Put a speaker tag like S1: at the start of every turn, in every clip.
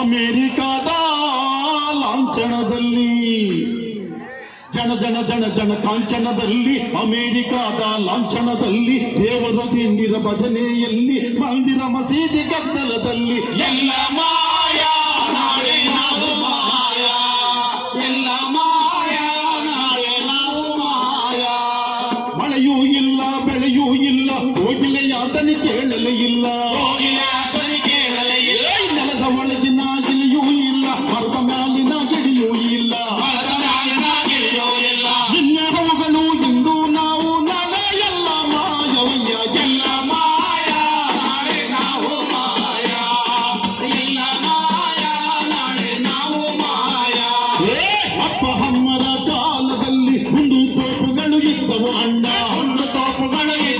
S1: ಅಮೆರಿಕಾದ ಲಾಂಛನದಲ್ಲಿ ಜನ ಜನ ಜನ ಜನ ಕಾಂಚನದಲ್ಲಿ ಅಮೆರಿಕಾದ ಲಾಂಛನದಲ್ಲಿ ದೇವರು ದಿಂಡಿರ ಭಜನೆಯಲ್ಲಿ ಮಂದಿರ ಮಸೀದಿ ಗದ್ದಲದಲ್ಲಿ
S2: ಎಲ್ಲ ಮಾಯ ನಾಳೆ ನಾವು ಮಾಯ ಎಲ್ಲ ಮಾಯ ನಾಳೆ ನಾವು ಮಾಯ
S1: ಮಳೆಯೂ ಇಲ್ಲ ಬೆಳೆಯೂ ಇಲ್ಲ ಹೋಗಿಲೆಯಾದನಿ ಕೇಳಲೇ ಇಲ್ಲ family.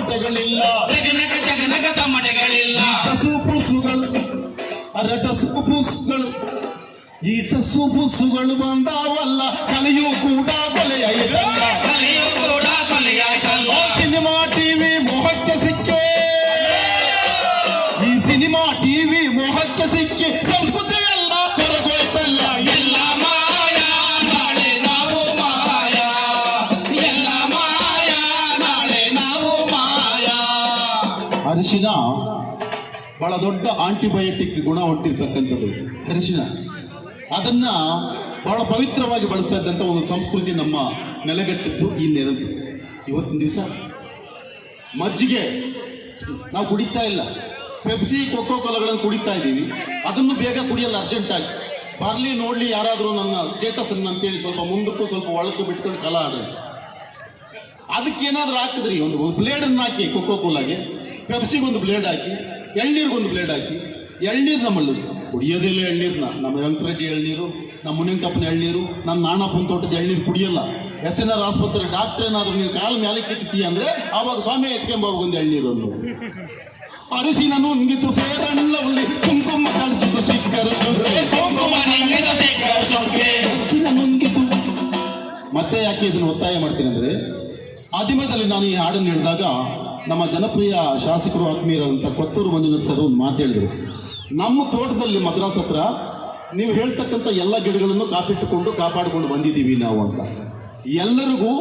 S1: ತಮಟೆಗಳಿಲ್ಲ
S2: ಜಗನಗ ಜಗನಗ ತಮ್ಮಡೆಗಳಿಲ್ಲ
S1: ಟಸು ಪುಸುಗಳು ಅರೆ ಟಸು ಪುಸುಗಳು ಈ ಟಸು ಪುಸುಗಳು ಬಂದಾವಲ್ಲ ಕಲೆಯೂ ಕೂಡ ಕೊಲೆಯಾಯಿತಲ್ಲ.
S2: ಕಲಿಯು ಕೂಡ ಕೊಲೆಯಾಯ್ತಲ್ಲ.
S1: Cinema TV ಮೋಹಕ್ಕೆ ಸಿಕ್ಕೆ. ಈ ಸಿನಿಮಾ ಟಿವಿ ಮೋಹಕ್ಕೆ ಸಿಕ್ಕಿ. ಸಂಸ್ಕೃತಿ ಎಲ್ಲ ಸೊರಗೋಯ್ತಲ್ಲ. ಅರಿಶಿನ ಬಹಳ ದೊಡ್ಡ ಆಂಟಿಬಯೋಟಿಕ್ ಗುಣ ಹೊಂಟಿರ್ತಕ್ಕಂಥದ್ದು ಅರಿಶಿನ. ಅದನ್ನ ಬಹಳ ಪವಿತ್ರವಾಗಿ ಬಳಸ್ತಾ ಇದ್ದಂಥ ಒಂದು ಸಂಸ್ಕೃತಿ ನಮ್ಮ ನೆಲೆಗಟ್ಟಿದ್ದು ಈ ನೆಲದ್ದು. ಇವತ್ತಿನ ದಿವಸ ಮಜ್ಜಿಗೆ ನಾವು ಕುಡಿತಾ ಇಲ್ಲ. ಪೆಪ್ಸಿ ಕೊಕ್ಕೋ ಕೋಲಗಳನ್ನು ಕುಡಿತಾ ಇದ್ದೀವಿ. ಅದನ್ನು ಬೇಗ ಕುಡಿಯಲ್ಲ ಅರ್ಜೆಂಟಾಗಿ ಬರಲಿ, ನೋಡಲಿ ಯಾರಾದರೂ ನನ್ನ ಸ್ಟೇಟಸ್ ಅಂತೇಳಿ ಸ್ವಲ್ಪ ಮುಂದಕ್ಕೂ ಸ್ವಲ್ಪ ಒಳಕ್ಕೂ ಬಿಟ್ಕೊಂಡು ಕಲಾ ಆಡ್ರಿ ಅದಕ್ಕೆ ಏನಾದರೂ ಹಾಕಿದ್ರಿ, ಒಂದು ಪ್ಲೇಡನ್ನು ಹಾಕಿ ಕೊಕ್ಕೋ ಕೋಲಾಗೆ ಪೆಪ್ಸಿಗೆ ಒಂದು ಬ್ಲೇಡ್ ಹಾಕಿ ಎಳ್ನೀರಿಗೊಂದು ಬ್ಲೇಡ್ ಹಾಕಿ ಎಳ್ನೀರು ನಮ್ಮಲ್ಲಿ ಕುಡಿಯೋದಿಲ್ಲ ಎಳ್ನೀರನ್ನ ನಮ್ಮ ವೆಂಕಟರೆಡ್ಡಿ ಎಳ್ನೀರು ನಮ್ಮ ಮುನಿಂಗಪ್ಪನ ಎಳ್ನೀರು ನನ್ನ ನಾಣಪ್ಪನ ತೋಟದ ಎಳ್ನೀರು ಕುಡಿಯಲ್ಲ. ಎಸ್ ಎನ್ ಆರ್ ಆಸ್ಪತ್ರೆ ಡಾಕ್ಟರ್ ಏನಾದರೂ ನೀವು ಕಾಲು ಮೇಲೆ ಕಿತ್ತಿ ಅಂದರೆ ಆವಾಗ ಸ್ವಾಮಿ ಎತ್ಕೊಂಬ ಒಂದು ಎಳ್ನೀರು ಅನ್ನೋದು. ಅರಿಸಿನ ನುಂಗಿತು ಫೇರಣ್ಣ ಉಳ್ಳಿ ಕುಂಕುಮ ಕಳ್ಚಿತು ಸಿಕ್ಕರು ನುಂಗಿತು ಮತ್ತೆ ಯಾಕೆ ಇದನ್ನು ಒತ್ತಾಯ ಮಾಡ್ತೀನಿ ಅಂದರೆ ಆದಿಮದಲ್ಲಿ ನಾನು ಈ ಹಾಡನ್ನು ಹೇಳಿದಾಗ ನಮ್ಮ ಜನಪ್ರಿಯ ಶಾಸಕರು ಆತ್ಮೀಯರಾದಂಥ ಕೊತ್ತೂರು ಮಂಜುನಾಥ್ ಸರ್ ಒಂದು ಮಾತು ಹೇಳಿದರು. ನಮ್ಮ ತೋಟದಲ್ಲಿ ಮದ್ರಾಸ್ ಹತ್ರ ನೀವು ಹೇಳ್ತಕ್ಕಂಥ ಎಲ್ಲ ಗಿಡಗಳನ್ನು ಕಾಪಿಟ್ಟುಕೊಂಡು ಕಾಪಾಡಿಕೊಂಡು ಬಂದಿದ್ದೀವಿ ನಾವು ಅಂತ. ಎಲ್ಲರಿಗೂ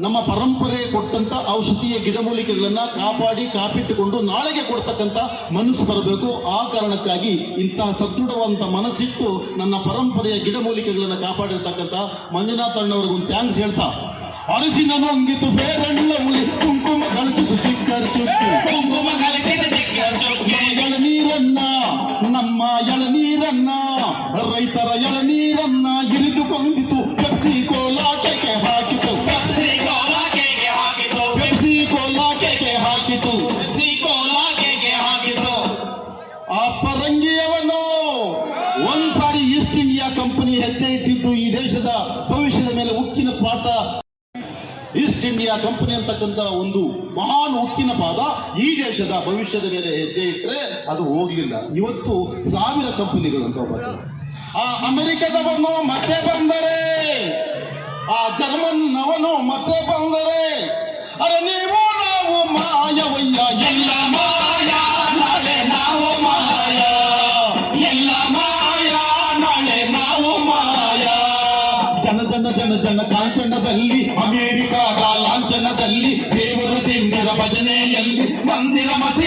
S1: ನಮ್ಮ ಪರಂಪರೆ ಕೊಟ್ಟಂಥ ಔಷಧೀಯ ಗಿಡಮೂಲಿಕೆಗಳನ್ನು ಕಾಪಾಡಿ ಕಾಪಿಟ್ಟುಕೊಂಡು ನಾಳೆಗೆ ಕೊಡ್ತಕ್ಕಂಥ ಮನಸ್ಸು ಬರಬೇಕು. ಆ ಕಾರಣಕ್ಕಾಗಿ ಇಂತಹ ಸದೃಢವಾದಂಥ ಮನಸ್ಸಿಟ್ಟು ನನ್ನ ಪರಂಪರೆಯ ಗಿಡಮೂಲಿಕೆಗಳನ್ನು ಕಾಪಾಡಿರ್ತಕ್ಕಂಥ ಮಂಜುನಾಥ್ ಅಣ್ಣವ್ರಿಗೊಂದು ಥ್ಯಾಂಕ್ಸ್ ಹೇಳ್ತಾ. ಅರಸಿನ ನೊಂಗಿತು ಫೇರಣ್ಣ ಉಳಿ ಕಳಚಿತು ಸಿಕ್ಕರ್ ಚುಕ್ಕಿ.
S2: ಕುಂಕುಮ ಕಲಿತಿದ ಸಿಕ್ಕರು ಸೊಕ್ಕೆ
S1: ಎಳನೀರನ್ನ ನಮ್ಮ ಎಳನೀರನ್ನ ರೈತರ ಎಳನೀರನ್ನ ಇರಿದು ಕೊಂದಿತು. ಪೆಪ್ಸಿ ಕೋಲಾಕೆಗೆ ಹಾಕಿತು.
S2: ಪೆಪ್ಸಿ ಕೋಲಾ ಕೇಗೆ ಹಾಕಿತು.
S1: ಪೆಪ್ಸಿ ಕೋಲಾಕೆಗೆ ಹಾಕಿತು.
S2: ಪೆಪ್ಸಿ ಕೋಲಾ ಕೇಗೆ ಹಾಕಿತು.
S1: ಆ ಪರಂಗಿಯವನು ಒಂದ್ಸಾರಿ ಈಸ್ಟ್ ಇಂಡಿಯಾ ಕಂಪನಿ ಹೆಜ್ಜೆ ಇಟ್ಟಿದ್ದು ಈ ದೇಶದ ಭವಿಷ್ಯದ ಮೇಲೆ ಉಕ್ಕಿನ ಪಾಠ. ಈಸ್ಟ್ ಇಂಡಿಯಾ ಕಂಪನಿ ಅಂತಕ್ಕಂಥ ಒಂದು ಮಹಾನ್ ಉಕ್ಕಿನ ಪಾದ ಈ ದೇಶದ ಭವಿಷ್ಯದ ಮೇಲೆ ಹೆಜ್ಜೆ ಇಟ್ಟರೆ ಅದು ಹೋಗ್ಲಿಲ್ಲ. ಇವತ್ತು ಸಾವಿರ ಕಂಪನಿಗಳು ಅಂತ ಬರ್ತವೆ ಆ ಅಮೆರಿಕದವನು ಮತ್ತೆ ಬಂದರೆ, ಆ ಜರ್ಮನ್ ಅವನು ಮತ್ತೆ ಬಂದರೆ, ಅರೆ ನಾವು ಜನ ಜನ ಜನ ಜನ ಕಾಂಚನದಲ್ಲಿ ಅಮೆರಿಕಾದ ಲಾಂಛನದಲ್ಲಿ ದೇವರ ದಿಂಡರ ಭಜನೆಯಲ್ಲಿ
S2: ಮಂದಿರ ಮಸೀದಿ ಗಲಾಟೆಯಲ್ಲಿ ಎಲ್ಲ ಮಾಯ